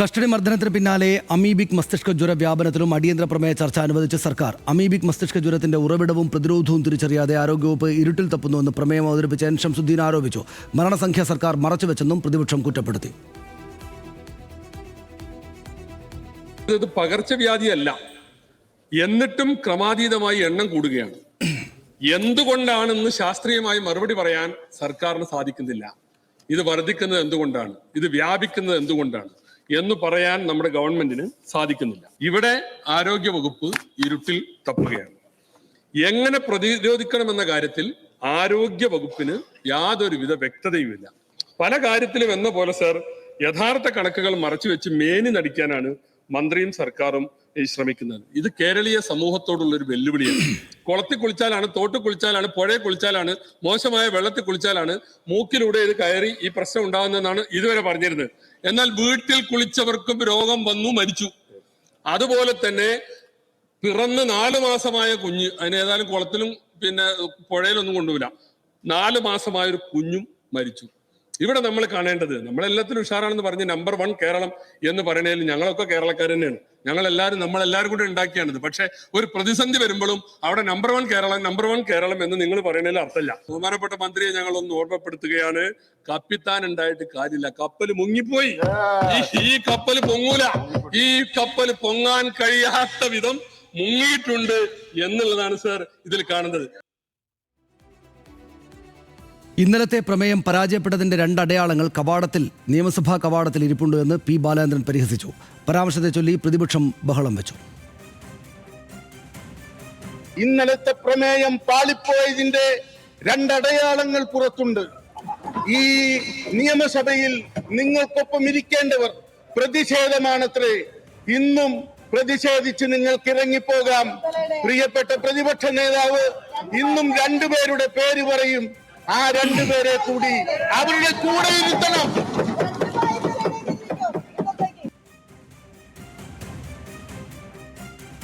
Custody മർദ്ദനത്തിന് പിന്നാലെ amoebic മസ്തിഷ്ക ജ്വര വ്യാപനത്തിലും അടിയന്തര പ്രമേയ ചർച്ച അനുവദിച്ച സർക്കാർ. അമീബിക് മസ്തിഷ്ക ജ്വരത്തിന്റെ ഉറവിടവും പ്രതിരോധവും തിരിച്ചറിയാതെ ആരോഗ്യവകുപ്പ് ഇരുട്ടിൽ തപ്പുന്നുവെന്ന് പ്രമേയം അവതരിപ്പിച്ച എൻ ഷംസുദ്ദീൻ ആരോപിച്ചു. മരണസംഖ്യ സർക്കാർ മറച്ചുവെച്ചെന്നും പ്രതിപക്ഷം കുറ്റപ്പെടുത്തി. പകർച്ചവ്യാധിയല്ല. എന്നിട്ടും ക്രമാതീതമായി എണ്ണം കൂടുകയാണ്. എന്തുകൊണ്ടാണെന്ന് ശാസ്ത്രീയമായി മറുപടി പറയാൻ സർക്കാരിന് സാധിക്കുന്നില്ല? ഇത് വർദ്ധിക്കുന്നത് എന്തുകൊണ്ടാണ്? ഇത് വ്യാപിക്കുന്നത് എന്തുകൊണ്ടാണ്? എന്ന് പറയാൻ നമ്മുടെ ഗവൺമെന്റിന് സാധിക്കുന്നില്ല. ഇവിടെ ആരോഗ്യ വകുപ്പ് ഇരുട്ടിൽ തപ്പുകയാണ്. എങ്ങനെ പ്രതിരോധിക്കണമെന്ന കാര്യത്തിൽ ആരോഗ്യ വകുപ്പിന് യാതൊരുവിധ വ്യക്തതയുമില്ല. പല കാര്യത്തിലും എന്ന പോലെ സർ യഥാർത്ഥ കണക്കുകൾ മറച്ചു വെച്ച് മേനി നടിക്കാനാണ് മന്ത്രിയും സർക്കാരും ശ്രമിക്കുന്നത്. ഇത് കേരളീയ സമൂഹത്തോടുള്ള ഒരു വെല്ലുവിളിയാണ്. കുളത്തിൽ കുളിച്ചാലാണ് തോട്ട് കുളിച്ചാലാണ് പുഴയിൽ കുളിച്ചാലാണ് മോശമായ വെള്ളത്തിൽ കുളിച്ചാലാണ് മൂക്കിലൂടെ ഇത് കയറി ഈ പ്രശ്നം ഉണ്ടാകുന്നതെന്നാണ് ഇതുവരെ പറഞ്ഞിരുന്നത്. എന്നാൽ വീട്ടിൽ കുളിച്ചവർക്കും രോഗം വന്നു മരിച്ചു. അതുപോലെ തന്നെ പിറന്ന് നാല് മാസമായ കുഞ്ഞ് അതിന് ഏതായാലും കുളത്തിലും പിന്നെ പുഴയിലൊന്നും കൊണ്ടുപോയില്ല നാല് മാസമായ ഒരു കുഞ്ഞും മരിച്ചു. ഇവിടെ നമ്മൾ കാണേണ്ടത് നമ്മളെല്ലാത്തിനും ഉഷാറാണെന്ന് പറഞ്ഞ് നമ്പർ വൺ കേരളം എന്ന് പറയുന്നതിൽ ഞങ്ങളൊക്കെ കേരളക്കാർ തന്നെയാണ്. ഞങ്ങൾ എല്ലാവരും നമ്മളെല്ലാവരും കൂടെ ഉണ്ടാക്കിയാണിത്. പക്ഷെ ഒരു പ്രതിസന്ധി വരുമ്പോഴും അവിടെ number one Keralam number one Keralam എന്ന് നിങ്ങൾ പറയണതിൽ അർത്ഥമില്ല. ബഹുമാനപ്പെട്ട മന്ത്രിയെ ഞങ്ങൾ ഒന്ന് ഓർമ്മപ്പെടുത്തുകയാണ്. കപ്പിത്താൻ ഉണ്ടായിട്ട് കാര്യമില്ല. കപ്പൽ മുങ്ങിപ്പോയി. ഈ കപ്പൽ പൊങ്ങൂല. ഈ കപ്പൽ പൊങ്ങാൻ കഴിയാത്ത വിധം മുങ്ങിയിട്ടുണ്ട് എന്നുള്ളതാണ് സാർ ഇതിൽ കാണുന്നത്. ഇന്നലത്തെ പ്രമേയം പരാജയപ്പെട്ടതിന്റെ രണ്ടടയാളങ്ങൾ കവാടത്തിൽ നിയമസഭാ കവാടത്തിൽ ഇരിപ്പുണ്ട് എന്ന് പി ബാലേന്ദ്രൻ പരിഹസിച്ചു. പരാമർശത്തെ ചൊല്ലി പ്രതിപക്ഷം ബഹളം വെച്ചു. ഇന്നലത്തെ പ്രമേയം പാളിപ്പോയതിന്റെ രണ്ടടയാളങ്ങൾ പുറത്തുണ്ട്. ഈ നിയമസഭയിൽ നിങ്ങൾക്കൊപ്പം ഇരിക്കേണ്ടവർ പ്രതിഷേധമാണത്രേ. ഇന്നും പ്രതിഷേധിച്ച് നിങ്ങൾക്ക് ഇറങ്ങിപ്പോകാം പ്രിയപ്പെട്ട പ്രതിപക്ഷ നേതാവ് ഇന്നും രണ്ടുപേരുടെ പേര് പറയും ആ രണ്ടുപേരെ കൂടി അവരുടെ കൂടെ ഇരുത്തണം.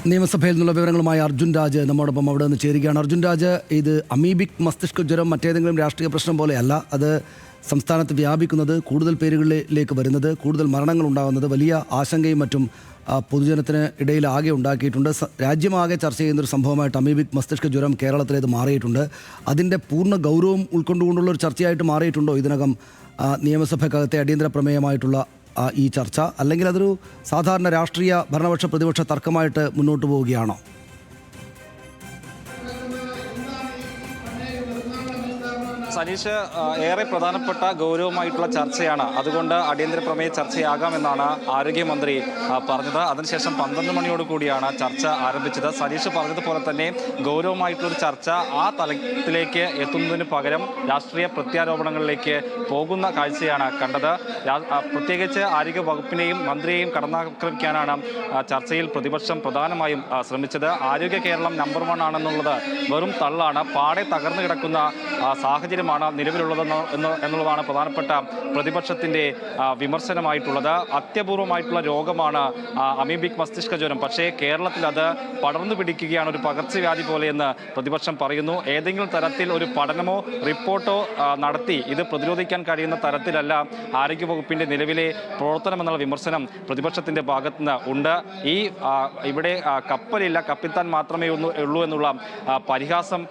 നിയമസഭയിൽ നിന്നുള്ള വിവരങ്ങളുമായി അർജുൻ രാജ് നമ്മോടൊപ്പം അവിടെ നിന്ന് ചേരുകയാണ്. അർജുൻ രാജ് ഇത് അമീബിക് മസ്തിഷ്ക ജ്വരം മറ്റേതെങ്കിലും രാഷ്ട്രീയ പ്രശ്നം പോലെയല്ല. അത് സംസ്ഥാനത്ത് വ്യാപിക്കുന്നത് കൂടുതൽ പേരുകളിലേക്ക് വരുന്നത് കൂടുതൽ മരണങ്ങൾ ഉണ്ടാകുന്നത് വലിയ ആശങ്കയും മറ്റും പൊതുജനത്തിന് ഇടയിൽ ആകെ ഉണ്ടാക്കിയിട്ടുണ്ട്. രാജ്യമാകെ ചർച്ച ചെയ്യുന്ന ഒരു സംഭവമായിട്ട് അമീബിക് മസ്തിഷ്ക ജ്വരം കേരളത്തിലേത് മാറിയിട്ടുണ്ട്. അതിന്റെ പൂർണ ഗൗരവം ഉൾക്കൊണ്ടുകൊണ്ടുള്ള ഒരു ചർച്ചയായിട്ട് മാറിയിട്ടുണ്ടോ ഇതിനകം? നിയമസഭയ്ക്കകത്തെ അടിയന്തര പ്രമേയമായിട്ടുള്ള ഈ ചർച്ച? അല്ലെങ്കിൽ അതൊരു സാധാരണ രാഷ്ട്രീയ ഭരണപക്ഷ പ്രതിപക്ഷ തർക്കമായിട്ട് മുന്നോട്ട് പോവുകയാണോ? സനീഷ് ഏറെ പ്രധാനപ്പെട്ട ഗൗരവമായിട്ടുള്ള ചർച്ചയാണ്. അതുകൊണ്ട് അടിയന്തര പ്രമേയ ചർച്ചയാകാമെന്നാണ് ആരോഗ്യമന്ത്രി പറഞ്ഞത്. അതിനുശേഷം പന്ത്രണ്ട് മണിയോട് കൂടിയാണ് ചർച്ച ആരംഭിച്ചത്. സനീഷ് പറഞ്ഞതുപോലെ തന്നെ ഗൗരവമായിട്ടുള്ള ഒരു ചർച്ച ആ തലത്തിലേക്ക് എത്തുന്നതിന് പകരം രാഷ്ട്രീയ പ്രത്യാരോപണങ്ങളിലേക്ക് പോകുന്ന കാഴ്ചയാണ് കണ്ടത്. പ്രത്യേകിച്ച് ആരോഗ്യ വകുപ്പിനെയും മന്ത്രിയെയും കടന്നാക്രമിക്കാനാണ് ചർച്ചയിൽ പ്രതിപക്ഷം പ്രധാനമായും ശ്രമിച്ചത്. ആരോഗ്യ കേരളം നമ്പർ വൺ ആണെന്നുള്ളത് വെറും തള്ളാണ്. പാടെ തകർന്നു കിടക്കുന്ന ആ, സാഹചര്യമാണ് നിലവിലുള്ളതെന്ന് എന്ന് എന്നുള്ളതാണ് പ്രധാനപ്പെട്ട പ്രതിപക്ഷത്തിന്റെ വിമർശനമായിട്ടുള്ളത്. അത്യപൂർവമായിട്ടുള്ള രോഗമാണ് അമീബിക് മസ്തിഷ്ക ജ്വരം. പക്ഷേ കേരളത്തിൽ അത് പടർന്നു പിടിക്കുകയാണ് ഒരു പകർച്ചവ്യാധി പോലെയെന്ന് പ്രതിപക്ഷം പറയുന്നു. ഏതെങ്കിലും തരത്തിൽ ഒരു പഠനമോ റിപ്പോർട്ടോ നടത്തി ഇത് പ്രതിരോധിക്കാൻ കഴിയുന്ന തരത്തിലല്ല ആരോഗ്യവകുപ്പിന്റെ നിലവിലെ പ്രവർത്തനം എന്നുള്ള വിമർശനം പ്രതിപക്ഷത്തിന്റെ ഭാഗത്തുനിന്ന് ഉണ്ട്. ഈ ഇവിടെ കപ്പലില്ല കപ്പിത്താൻ മാത്രമേ ഉള്ളൂ എന്നുള്ള പരിഹാസം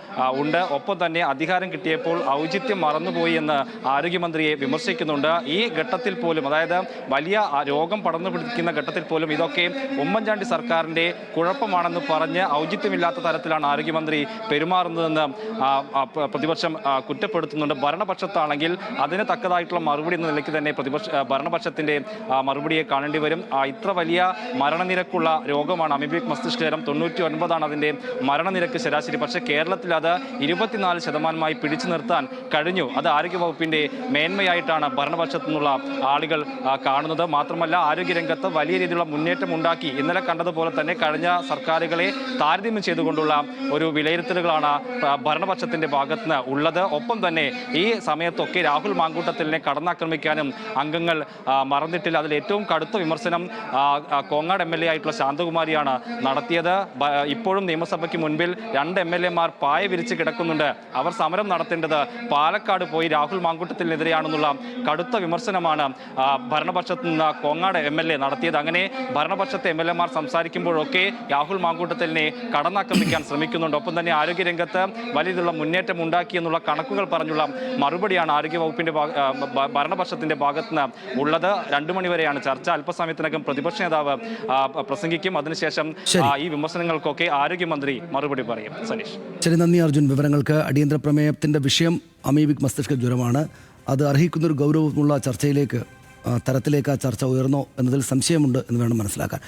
ഉണ്ട്. ഒപ്പം തന്നെ അധികാരം കിട്ടിയപ്പോൾ ഔചിത്യം മറന്നുപോയി എന്ന് ആരോഗ്യമന്ത്രിയെ വിമർശിക്കുന്നുണ്ട്. ഈ ഘട്ടത്തിൽ പോലും അതായത് വലിയ രോഗം പടർന്നു പിടിക്കുന്ന ഘട്ടത്തിൽ പോലും ഇതൊക്കെ ഉമ്മൻചാണ്ടി സർക്കാരിന്റെ കുഴപ്പമാണെന്ന് പറഞ്ഞ് ഔചിത്യമില്ലാത്ത തരത്തിലാണ് ആരോഗ്യമന്ത്രി പെരുമാറുന്നതെന്ന് പ്രതിപക്ഷം കുറ്റപ്പെടുത്തുന്നുണ്ട്. ഭരണപക്ഷത്താണെങ്കിൽ അതിന് തക്കതായിട്ടുള്ള മറുപടി എന്ന നിലയ്ക്ക് തന്നെ പ്രതിപക്ഷ ഭരണപക്ഷത്തിന്റെ മറുപടിയെ കാണേണ്ടി വരും. ഇത്ര വലിയ മരണനിരക്കുള്ള രോഗമാണ് അമിബിക് മസ്തിഷ്ക ജ്വരം തൊണ്ണൂറ്റി ഒൻപതാണ് അതിന്റെ മരണനിരക്ക് ശരാശരി. പക്ഷേ കേരളത്തിൽ അത് ഇരുപത്തിനാല് ശതമാനമായി പിടിച്ചു നിർത്താൻ കഴിഞ്ഞു. അത് ആരോഗ്യവകുപ്പിന്റെ മേന്മയായിട്ടാണ് ഭരണപക്ഷത്തു നിന്നുള്ള ആളുകൾ കാണുന്നത്. മാത്രമല്ല ആരോഗ്യരംഗത്ത് വലിയ രീതിയിലുള്ള മുന്നേറ്റം ഉണ്ടാക്കി. ഇന്നലെ കണ്ടതുപോലെ തന്നെ കഴിഞ്ഞ സർക്കാരുകളെ താരതമ്യം ചെയ്തുകൊണ്ടുള്ള ഒരു വിലയിരുത്തലുകളാണ് ഭരണപക്ഷത്തിന്റെ ഭാഗത്തുനിന്ന് ഉള്ളത്. ഒപ്പം തന്നെ ഈ സമയത്തൊക്കെ രാഹുൽ മാങ്കൂട്ടത്തിലിനെ കടന്നാക്രമിക്കാനും അംഗങ്ങൾ മറന്നിട്ടില്ല. അതിൽ ഏറ്റവും കടുത്ത വിമർശനം കോങ്ങാട് എം എൽ എ ആയിട്ടുള്ള ശാന്തകുമാരിയാണ് നടത്തിയത്. ഇപ്പോഴും നിയമസഭയ്ക്ക് മുൻപിൽ രണ്ട് എം എൽ എമാർ പായ വിരിച്ച് കിടക്കുന്നുണ്ട്. അവർ സമരം നടത്തേണ്ടത് പാലക്കാട് പോയി രാഹുൽ മാങ്കുട്ടത്തിനെതിരെയാണെന്നുള്ള കടുത്ത വിമർശനമാണ് ഭരണപക്ഷത്ത് നിന്ന് കോങ്ങാട് എം എൽ എ നടത്തിയത്. അങ്ങനെ ഭരണപക്ഷത്തെ എം എൽ എമാർ സംസാരിക്കുമ്പോഴൊക്കെ രാഹുൽ മാങ്കൂട്ടത്തിലിനെ കടന്നാക്രമിക്കാൻ ശ്രമിക്കുന്നുണ്ട്. ഒപ്പം തന്നെ ആരോഗ്യരംഗത്ത് വലിയ രീതിയിലുള്ള മുന്നേറ്റം ഉണ്ടാക്കി എന്നുള്ള കണക്കുകൾ പറഞ്ഞുള്ള മറുപടിയാണ് ആരോഗ്യ വകുപ്പിന്റെ ഭരണപക്ഷത്തിന്റെ ഭാഗത്ത് നിന്ന് ഉള്ളത്. രണ്ടു മണിവരെയാണ് ചർച്ച. അല്പസമയത്തിനകം പ്രതിപക്ഷ നേതാവ് പ്രസംഗിക്കും. അതിനുശേഷം ഈ വിമർശനങ്ങൾക്കൊക്കെ ആരോഗ്യമന്ത്രി മറുപടി പറയും. സനീഷ് ശരി നന്ദി അർജുൻ. വിവരങ്ങൾക്ക് അടിയന്തര പ്രമേയത്തിന്റെ വിഷയം അമീബിക് മസ്തിഷ്ക ജ്വരമാണ്. അത് അർഹിക്കുന്നൊരു ഗൗരവമുള്ള ചർച്ചയിലേക്ക് തരത്തിലേക്ക് ആ ചർച്ച ഉയർന്നോ എന്നതിൽ സംശയമുണ്ട് എന്ന് വേണം മനസ്സിലാക്കാൻ.